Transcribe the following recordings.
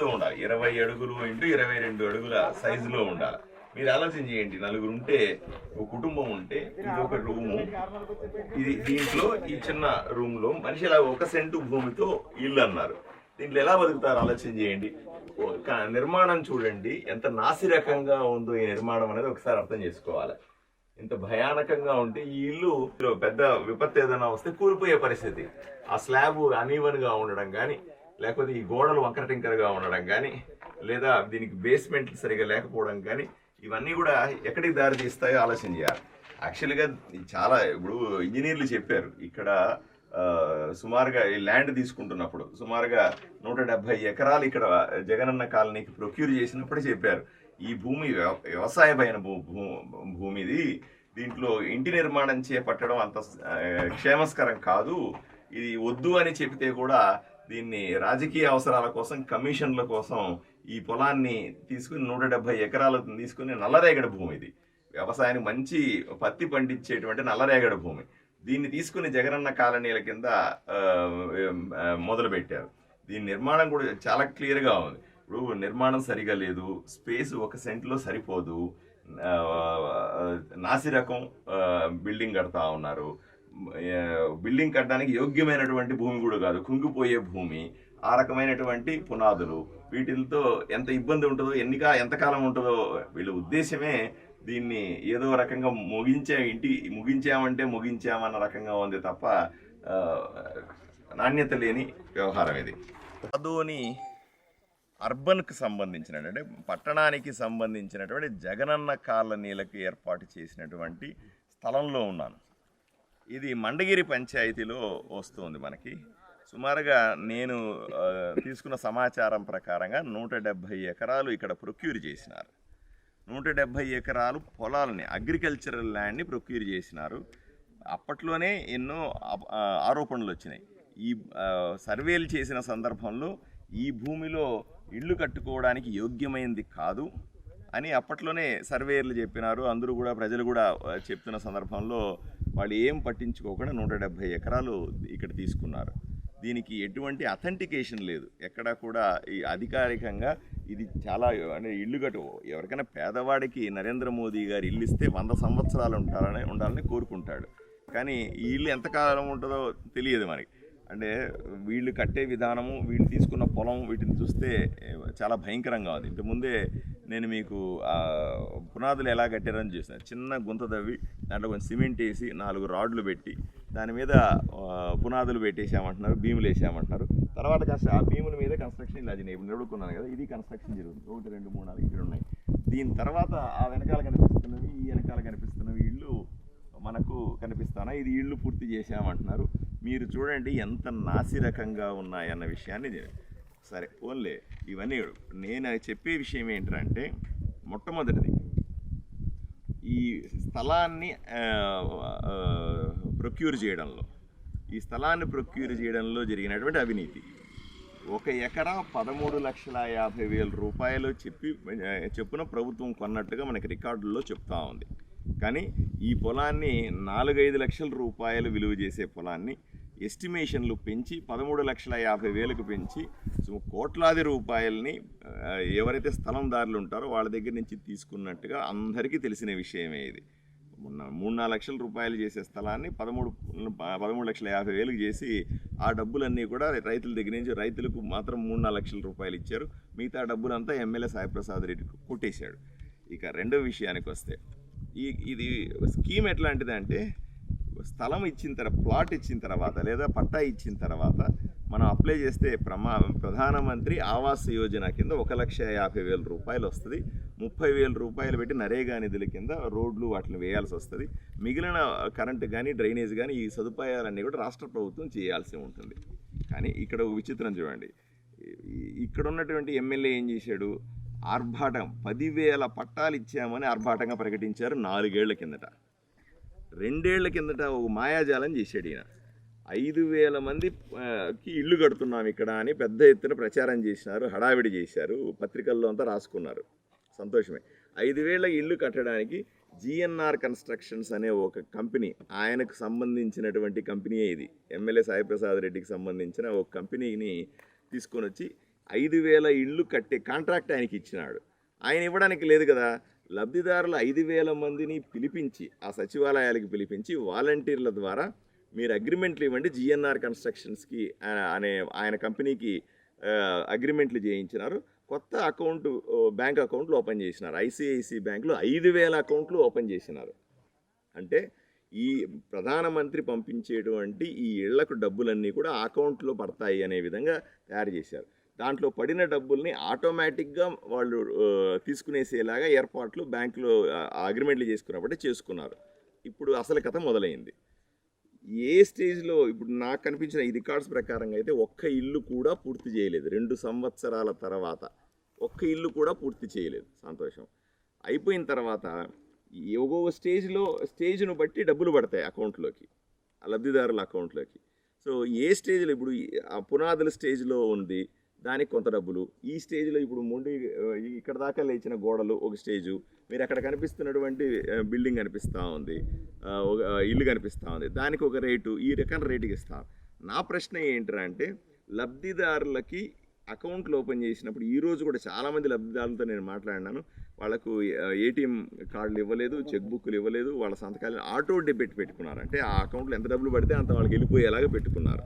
తో ఉండాలి. ఇరవై అడుగులు ఇంటూ ఇరవై రెండు అడుగుల సైజులో ఉండాలి. మీరు ఆలోచన చేయండి. నలుగురు ఉంటే ఒక కుటుంబం ఉంటే ఇది ఒక రూము. ఇది దీంట్లో ఈ చిన్న రూమ్లో మనిషి ఇలా ఒక సెంటు భూమితో ఇల్లు అన్నారు. దీంట్లో ఎలా బతుకుతారు? ఆలోచన చేయండి. ఒక నిర్మాణం చూడండి. ఎంత నాసిరకంగా ఉందో ఈ నిర్మాణం అనేది ఒకసారి అర్థం చేసుకోవాలి. ఇంత భయానకంగా ఉంటే ఈ ఇల్లు పెద్ద విపత్తు ఏదైనా వస్తే కూలిపోయే పరిస్థితి. ఆ స్లాబ్ అనీవన్గా ఉండడం కానీ లేకపోతే ఈ గోడలు వంకరటింకరగా ఉండడం కానీ లేదా దీనికి బేస్మెంట్ సరిగా లేకపోవడం కానీ ఇవన్నీ కూడా ఎక్కడికి దారి తీస్తాయో ఆలోచన చేయాలి. యాక్చువల్గా చాలా ఇప్పుడు ఇంజనీర్లు చెప్పారు ఇక్కడ సుమారుగా ఈ ల్యాండ్ తీసుకుంటున్నప్పుడు సుమారుగా నూట డెబ్బై ఎకరాలు ఇక్కడ జగనన్న కాలనీకి ప్రొక్యూర్ చేసినప్పుడు చెప్పారు. ఈ భూమి వ్యవ- వ్యవసాయమైన భూ భూ- భూమి ఇది దీంట్లో ఇంటి నిర్మాణం చేపట్టడం అంత క్షేమస్కరం కాదు ఇది వద్దు అని చెబితే కూడా దీన్ని రాజకీయ అవసరాల కోసం కమిషన్ల కోసం ఈ పొలాన్ని తీసుకుని నూట డెబ్బై ఎకరాలు తీసుకుని నల్లరేగడి భూమి ఇది. వ్యవసాయానికి మంచి పత్తి పండించేటువంటి నల్లరేగడి భూమి. దీన్ని తీసుకుని జగనన్న కాలనీల కింద మొదలుపెట్టారు. దీని నిర్మాణం కూడా చాలా క్లియర్గా ఉంది. ఇప్పుడు నిర్మాణం సరిగా లేదు స్పేస్ ఒక సెంట్లో సరిపోదు నాసిరకం బిల్డింగ్ కడతా ఉన్నారు. బిల్డింగ్ కట్టడానికి యోగ్యమైనటువంటి భూమి కూడా కాదు. కుంగిపోయే భూమి ఆ రకమైనటువంటి పునాదులు వీటితో ఎంత ఇబ్బంది ఉంటుందో ఎన్నికా ఎంతకాలం ఉంటుందో వీళ్ళ ఉద్దేశమే దీన్ని ఏదో రకంగా ముగించే ఇంటి ముగించామంటే ముగించామన్న రకంగా ఉంది తప్ప నాణ్యత లేని వ్యవహారం ఇది. అదోని అర్బన్కి సంబంధించిన అంటే పట్టణానికి సంబంధించినటువంటి జగనన్న కాలనీలకు ఏర్పాటు చేసినటువంటి స్థలంలో ఉన్నాను. ఇది మండగిరి పంచాయతీలో వస్తుంది మనకి. సుమారుగా నేను తీసుకున్న సమాచారం ప్రకారంగా నూట డెబ్భై ఎకరాలు ఇక్కడ ప్రొక్యూర్ చేసినారు. నూట డెబ్భై ఎకరాలు పొలాలని అగ్రికల్చరల్ ల్యాండ్ని ప్రొక్యూర్ చేసినారు. అప్పట్లోనే ఎన్నో ఆరోపణలు వచ్చినాయి. ఈ సర్వేలు చేసిన సందర్భంలో ఈ భూమిలో ఇల్లు కట్టుకోవడానికి యోగ్యమైనది కాదు అని అప్పట్లోనే సర్వేయర్లు చెప్పినారు. అందరూ కూడా ప్రజలు కూడా చెప్తున్న సందర్భంలో వాళ్ళు ఏం పట్టించుకోకుండా నూట డెబ్భై ఎకరాలు ఇక్కడ తీసుకున్నారు. దీనికి ఎటువంటి అథెంటికేషన్ లేదు. ఎక్కడా కూడా ఈ అధికారికంగా ఇది చాలా అంటే ఇల్లు కట్టు ఎవరికైనా పేదవాడికి నరేంద్ర మోదీ గారు ఇల్లు ఇస్తే వంద సంవత్సరాలు ఉంటారని ఉండాలని కోరుకుంటాడు. కానీ ఈ ఇల్లు ఎంతకాలం ఉంటుందో తెలియదు మనకి. అంటే వీళ్ళు కట్టే విధానము వీళ్ళు తీసుకున్న పొలం వీటిని చూస్తే చాలా భయంకరంగా ఉంది. ఇంతకుముందే నేను మీకు పునాదులు ఎలా కట్టారని చూసిన. చిన్న గుంత తవ్వి దాంట్లో కొంచెం సిమెంట్ వేసి నాలుగు రాడ్లు పెట్టి దాని మీద పునాదులు పెట్టేసామంటున్నారు భీములు వేసామంటున్నారు. తర్వాత కాస్త ఆ భీముల మీద కన్స్ట్రక్షన్ ఇలా నేను నిలుడుకున్నాను కదా ఇది కన్స్ట్రక్షన్ జరుగుతుంది. ఒకటి రెండు మూడు నాలుగు ఇక్కడ ఉన్నాయి. దీని తర్వాత ఆ వెనకాల కనిపిస్తున్నవి ఈ వెనకాల కనిపిస్తున్నవి ఇళ్ళు మనకు కనిపిస్తానా? ఇది ఇళ్ళు పూర్తి చేసామంటున్నారు మీరు చూడండి ఎంత నాసిరకంగా ఉన్నాయన్న విషయాన్ని సరే ఓన్లే ఇవన్నీ నేను చెప్పే విషయం ఏంటంటే మొట్టమొదటిది ఈ స్థలాన్ని ప్రొక్యూర్ చేయడంలో. ఈ స్థలాన్ని ప్రొక్యూర్ చేయడంలో జరిగినటువంటి అవినీతి. ఒక ఎకరా పదమూడు లక్షల యాభై వేల రూపాయలు చెప్పి చెప్పున ప్రభుత్వం కొన్నట్టుగా మనకి రికార్డుల్లో చెప్తా ఉంది. కానీ ఈ పొలాన్ని నాలుగైదు లక్షల రూపాయలు విలువ చేసే పొలాన్ని ఎస్టిమేషన్లు పెంచి పదమూడు లక్షల యాభై వేలకు పెంచి సో కోట్లాది రూపాయలని ఎవరైతే స్థలందారులు ఉంటారో వాళ్ళ దగ్గర నుంచి తీసుకున్నట్టుగా అందరికీ తెలిసిన విషయమే ఇది. మొన్న మూడు నాలుగు లక్షల రూపాయలు చేసే స్థలాన్ని పదమూడు పదమూడు లక్షల యాభై వేలకు చేసి ఆ డబ్బులన్నీ కూడా రైతుల దగ్గర నుంచి రైతులకు మాత్రం మూడు నాలుగు లక్షల రూపాయలు ఇచ్చారు. మిగతా డబ్బులంతా ఎమ్మెల్యే సాయిప్రసాద్ రెడ్డికి కొట్టేశాడు. ఇక రెండో విషయానికి వస్తే ఈ ఇది స్కీమ్ ఎట్లాంటిదంటే స్థలం ఇచ్చిన తర్వాత ప్లాట్ ఇచ్చిన తర్వాత లేదా పట్టా ఇచ్చిన తర్వాత మనం అప్లై చేస్తే ప్రమా ప్రధానమంత్రి ఆవాస్ యోజన కింద ఒక లక్ష యాభై వేల రూపాయలు వస్తుంది. ముప్పై వేల రూపాయలు పెట్టి నరేగా నిధుల కింద రోడ్లు వాటిని వేయాల్సి వస్తుంది. మిగిలిన కరెంటు కానీ డ్రైనేజ్ కానీ ఈ సదుపాయాలన్నీ కూడా రాష్ట్ర ప్రభుత్వం చేయాల్సి ఉంటుంది. కానీ ఇక్కడ ఒక విచిత్రం చూడండి. ఇక్కడ ఉన్నటువంటి ఎమ్మెల్యే ఏం చేశాడు? ఆర్భాటం పదివేల పట్టాలు ఇచ్చామని ఆర్భాటంగా ప్రకటించారు నాలుగేళ్ళ కిందట. రెండేళ్ళ కిందట ఒక మాయాజాలం చేశాడు ఈయన. ఐదు వేల మందికి ఇల్లు కడుతున్నాం ఇక్కడ అని పెద్ద ఎత్తున ప్రచారం చేసినారు హడావిడి చేశారు పత్రికల్లో అంతా రాసుకున్నారు. సంతోషమే. ఐదు వేల ఇల్లు కట్టడానికి జిఎన్ఆర్ కన్స్ట్రక్షన్స్ అనే ఒక కంపెనీ ఆయనకు సంబంధించినటువంటి కంపెనీయే ఇది. ఎమ్మెల్యే సాయిప్రసాద్ రెడ్డికి సంబంధించిన ఒక కంపెనీని తీసుకొని వచ్చి ఐదు వేల ఇళ్ళు కట్టే కాంట్రాక్ట్ ఆయనకి ఇచ్చినాడు. ఆయన ఇవ్వడానికి లేదు కదా. లబ్ధిదారులు ఐదు వేల మందిని పిలిపించి ఆ సచివాలయాలకి పిలిపించి వాలంటీర్ల ద్వారా మీరు అగ్రిమెంట్లు ఇవ్వండి. జిఎన్ఆర్ కన్స్ట్రక్షన్స్కి అనే ఆయన కంపెనీకి అగ్రిమెంట్లు చేయించినారు. కొత్త అకౌంట్ బ్యాంక్ అకౌంట్లు ఓపెన్ చేసినారు. ఐసిఐసి బ్యాంకులో ఐదు వేల అకౌంట్లు ఓపెన్ చేసినారు. అంటే ఈ ప్రధానమంత్రి పంపించేటువంటి ఈ ఇళ్ళకు డబ్బులన్నీ కూడా ఆ అకౌంట్లో పడతాయి అనే విధంగా తయారు చేశారు. దాంట్లో పడిన డబ్బుల్ని ఆటోమేటిక్గా వాళ్ళు తీసుకునేసేలాగా ఏర్పాట్లు బ్యాంకులో అగ్రిమెంట్లు చేసుకున్నప్పుడే చేసుకున్నారు. ఇప్పుడు అసలు కథ మొదలైంది. ఏ స్టేజ్లో ఇప్పుడు నాకు కనిపించిన ఈ రికార్డ్స్ ప్రకారంగా అయితే ఒక్క ఇల్లు కూడా పూర్తి చేయలేదు. రెండు సంవత్సరాల తర్వాత ఒక్క ఇల్లు కూడా పూర్తి చేయలేదు. సంతోషం. అయిపోయిన తర్వాత ఒక్కొక్క స్టేజ్లో స్టేజ్ను బట్టి డబ్బులు పడతాయి అకౌంట్లోకి ఆ లబ్ధిదారుల అకౌంట్లోకి. సో ఏ స్టేజ్లో ఇప్పుడు పునాదుల స్టేజ్లో ఉంది దానికి కొంత డబ్బులు. ఈ స్టేజ్లో ఇప్పుడు మొండి ఇక్కడ దాకా లేచిన గోడలు ఒక స్టేజు. మీరు అక్కడ కనిపిస్తున్నటువంటి బిల్డింగ్ కనిపిస్తూ ఉంది. ఒక ఇల్లు కనిపిస్తూ ఉంది. దానికి ఒక రేటు ఈ రకం రేటుకి ఇస్తాం. నా ప్రశ్న ఏంటంటే అంటే లబ్ధిదారులకి అకౌంట్లు ఓపెన్ చేసినప్పుడు ఈ రోజు కూడా చాలామంది లబ్ధిదారులతో నేను మాట్లాడినాను. వాళ్ళకు ఏటీఎం కార్డులు ఇవ్వలేదు చెక్ బుక్లు ఇవ్వలేదు వాళ్ళ సంతకాలు ఆటో డెబిట్ పెట్టుకున్నారు. అంటే ఆ అకౌంట్లో ఎంత డబ్బులు పడితే అంత వాళ్ళకి వెళ్ళిపోయేలాగా పెట్టుకున్నారు.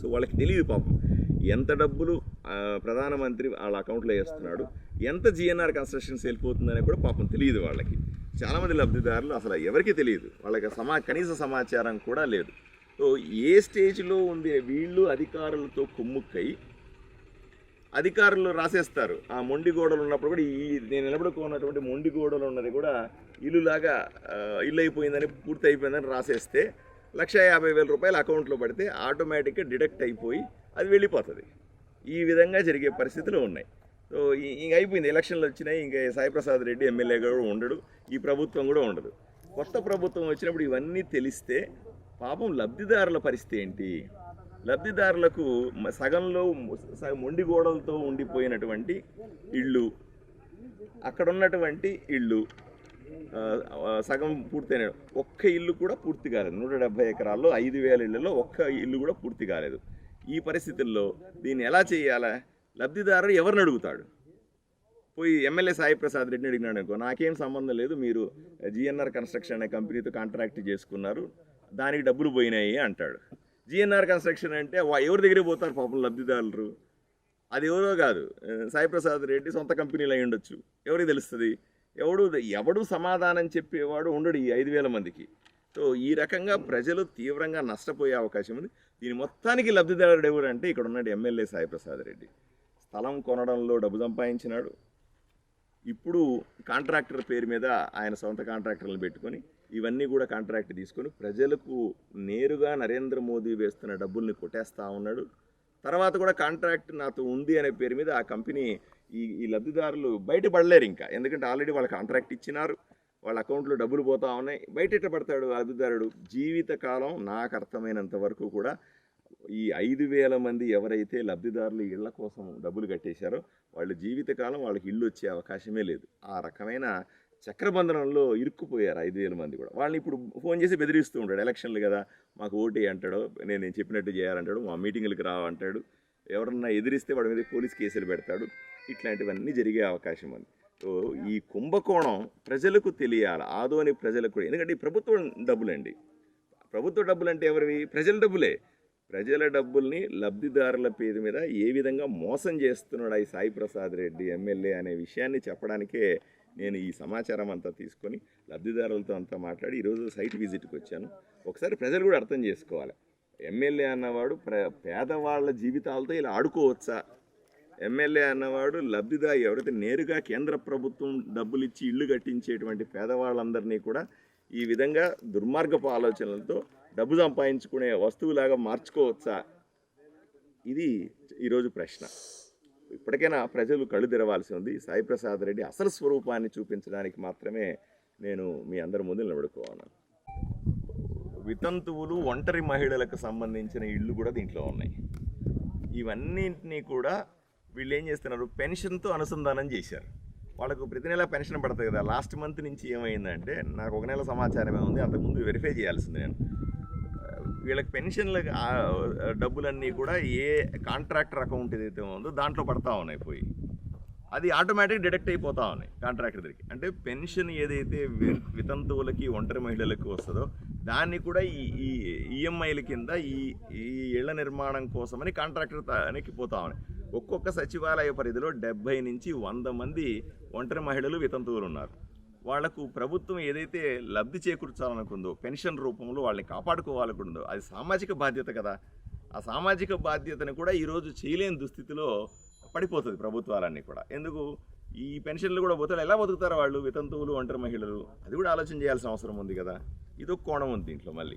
సో వాళ్ళకి తెలియదు పాపం. ఎంత డబ్బులు ప్రధానమంత్రి వాళ్ళ అకౌంట్లో వేస్తున్నాడు ఎంత జిఎన్ఆర్ కన్స్ట్రక్షన్స్ వెళ్ళిపోతుందని కూడా పాపం తెలియదు వాళ్ళకి. చాలామంది లబ్ధిదారులు అసలు ఎవరికీ తెలియదు. వాళ్ళకి సమా కనీస సమాచారం కూడా లేదు. సో ఏ స్టేజ్లో ఉంది? వీళ్ళు అధికారులతో కొమ్ముక్కై అధికారులు రాసేస్తారు. ఆ మొండి గోడలు ఉన్నప్పుడు కూడా ఈ నేను నిలబడుకున్నటువంటి మొండి గోడలు ఉన్నది కూడా ఇల్లులాగా ఇల్లు అయిపోయిందని పూర్తి అయిపోయిందని రాసేస్తే లక్ష యాభై వేల రూపాయలు అకౌంట్లో పడితే ఆటోమేటిక్గా డిడక్ట్ అయిపోయి అది వెళ్ళిపోతుంది. ఈ విధంగా జరిగే పరిస్థితులు ఉన్నాయి. సో ఇంక అయిపోయింది. ఎలక్షన్లు వచ్చినాయి. ఇంకా సాయిప్రసాద్ రెడ్డి ఎమ్మెల్యే కూడా ఉండడు. ఈ ప్రభుత్వం కూడా ఉండదు. కొత్త ప్రభుత్వం వచ్చినప్పుడు ఇవన్నీ తెలిస్తే పాపం లబ్ధిదారుల పరిస్థితి ఏంటి? లబ్ధిదారులకు సగంలో సగం మొండి గోడలతో ఉండిపోయినటువంటి ఇళ్ళు అక్కడ ఉన్నటువంటి ఇళ్ళు సగం పూర్తయిన ఒక్క ఇల్లు కూడా పూర్తి కాలేదు. నూట డెబ్బై ఎకరాల్లో ఐదు వేల ఇళ్ళలో ఒక్క ఇల్లు కూడా పూర్తి కాలేదు. ఈ పరిస్థితుల్లో దీన్ని ఎలా చేయాలా? లబ్ధిదారుడు ఎవరిని అడుగుతాడు? పోయి ఎమ్మెల్యే సాయి ప్రసాద్ రెడ్డిని అడిగినాడు అనుకో నాకేం సంబంధం లేదు మీరు జిఎన్ఆర్ కన్స్ట్రక్షన్ అనే కంపెనీతో కాంట్రాక్ట్ చేసుకున్నారు దానికి డబ్బులు పోయినాయి అంటాడు. జిఎన్ఆర్ కన్స్ట్రక్షన్ అంటే వా- ఎవరి దగ్గరికి పోతారు పాపం లబ్ధిదారులు? అది ఎవరో కాదు. సాయిప్రసాద్ సాయి ప్రసాద్ రెడ్డి సొంత కంపెనీలు అయి ఉండొచ్చు. ఎవరికి తెలుస్తుంది? ఎవడు ఎవడు సమాధానం చెప్పేవాడు ఉండడు ఈ ఐదు వేల మందికి. సో ఈ రకంగా ప్రజలు తీవ్రంగా నష్టపోయే అవకాశం ఉంది. దీని మొత్తానికి లబ్ధిదారుడు ఎవరు అంటే ఇక్కడ ఉన్నాడు ఎమ్మెల్యే సాయిప్రసాద్ రెడ్డి. స్థలం కొనడంలో డబ్బు సంపాదించినాడు. ఇప్పుడు కాంట్రాక్టర్ పేరు మీద ఆయన సొంత కాంట్రాక్టర్లను పెట్టుకొని ఇవన్నీ కూడా కాంట్రాక్ట్ తీసుకొని ప్రజలకు నేరుగా నరేంద్ర మోదీ వేస్తున్న డబ్బుల్ని కొట్టేస్తూ ఉన్నాడు. తర్వాత కూడా కాంట్రాక్ట్ నాతో ఉంది అనే పేరు మీద ఆ కంపెనీ ఈ ఈ లబ్ధిదారులు బయటపడలేరు ఇంకా. ఎందుకంటే ఆల్రెడీ వాళ్ళు కాంట్రాక్ట్ ఇచ్చినారు. వాళ్ళ అకౌంట్లో డబ్బులు పోతా ఉన్నాయి. బయట ఎట్ట పడతాడు లబ్ధిదారుడు జీవితకాలం నాకు అర్థమైనంత వరకు కూడా ఈ ఐదు వేల మంది ఎవరైతే లబ్ధిదారులు ఇళ్ళ కోసం డబ్బులు కట్టేశారో వాళ్ళ జీవితకాలం వాళ్ళకి ఇల్లు వచ్చే అవకాశమే లేదు. ఆ రకమైన చక్రబంధనంలో ఇరుక్కుపోయారు ఐదు వేల మంది కూడా. వాళ్ళని ఇప్పుడు ఫోన్ చేసి బెదిరిస్తూ ఉంటాడు. ఎలక్షన్లు కదా మాకు ఓటే అంటాడు. నేను నేను చెప్పినట్టు చేయాలంటాడు. మా మీటింగులకు రావంటాడు ఎవరన్నా ఎదిరిస్తే వాడి మీద పోలీస్ కేసులు పెడతాడు. ఇట్లాంటివన్నీ జరిగే అవకాశం ఉంది. ఈ కుంభకోణం ప్రజలకు తెలియాలి. ఆదోని ప్రజలకు ఎందుకంటే ఈ ప్రభుత్వం డబ్బులండి. ప్రభుత్వ డబ్బులు అంటే ఎవరివి? ప్రజల డబ్బులే. ప్రజల డబ్బుల్ని లబ్ధిదారుల పేరు మీద ఏ విధంగా మోసం చేస్తున్నాడు ఈ సాయి ప్రసాద్ రెడ్డి ఎమ్మెల్యే అనే విషయాన్ని చెప్పడానికే నేను ఈ సమాచారం అంతా తీసుకొని లబ్ధిదారులతో అంతా మాట్లాడి ఈరోజు సైట్ విజిట్కి వచ్చాను. ఒకసారి ప్రజలు కూడా అర్థం చేసుకోవాలి. ఎమ్మెల్యే అన్నవాడు ప్ర పేదవాళ్ళ జీవితాలతో ఇలా ఆడుకోవచ్చా? ఎమ్మెల్యే అన్నవాడు లబ్ధిదా ఎవరైతే నేరుగా కేంద్ర ప్రభుత్వం డబ్బులు ఇచ్చి ఇల్లు కట్టించేటువంటి పేదవాళ్ళందరినీ కూడా ఈ విధంగా దుర్మార్గపు ఆలోచనలతో డబ్బు సంపాదించుకునే వస్తువులాగా మార్చుకోవచ్చా? ఇది ఈరోజు ప్రశ్న. ఇప్పటికైనా ప్రజలు కళ్ళు తెరవాల్సి ఉంది. సాయి ప్రసాద్ రెడ్డి అసలు స్వరూపాన్ని చూపించడానికి మాత్రమే నేను మీ అందరి ముందు నిలబడుకోవాలి. వితంతువులు ఒంటరి మహిళలకు సంబంధించిన ఇళ్ళు కూడా దీంట్లో ఉన్నాయి. ఇవన్నింటినీ కూడా వీళ్ళు ఏం చేస్తున్నారు? పెన్షన్తో అనుసంధానం చేశారు. వాళ్ళకు ప్రతి నెల పెన్షన్ పడుతుంది కదా. లాస్ట్ మంత్ నుంచి ఏమైందంటే నాకు ఒక నెల సమాచారమే ఉంది. అంతకుముందు వెరిఫై చేయాల్సింది నేను. వీళ్ళకి పెన్షన్ల డబ్బులన్నీ కూడా ఏ కాంట్రాక్టర్ అకౌంట్ ఏదైతే ఉందో దాంట్లో పడతా ఉన్నాయి పోయి. అది ఆటోమేటిక్ డిడక్ట్ అయిపోతా ఉన్నాయి కాంట్రాక్టర్ దగ్గరికి అంటే పెన్షన్ ఏదైతే వితంతువులకి ఒంటరి మహిళలకు వస్తుందో దాన్ని కూడా ఈ ఈ ఈఎంఐల కింద ఈ ఈ ఇళ్ళ నిర్మాణం కోసమని కాంట్రాక్టర్ తానికి పోతా ఉన్నాయి. ఒక్కొక్క సచివాలయ పరిధిలో డెబ్బై నుంచి వంద మంది ఒంటరి మహిళలు వితంతువులు ఉన్నారు వాళ్ళకు ప్రభుత్వం ఏదైతే లబ్ధి చేకూర్చాలనుకుందో పెన్షన్ రూపంలో వాళ్ళని కాపాడుకోవాలనుకుందో అది సామాజిక బాధ్యత కదా. ఆ సామాజిక బాధ్యతను కూడా ఈరోజు చేయలేని దుస్థితిలో పడిపోతుంది ప్రభుత్వాలన్నీ కూడా. ఎందుకు? ఈ పెన్షన్లు కూడా పోతారు ఎలా బతుకుతారు వాళ్ళు? వితంతువులు ఒంటరి మహిళలు? అది కూడా ఆలోచన చేయాల్సిన అవసరం ఉంది కదా. ఇదొక కోణం ఉంది దీంట్లో మళ్ళీ.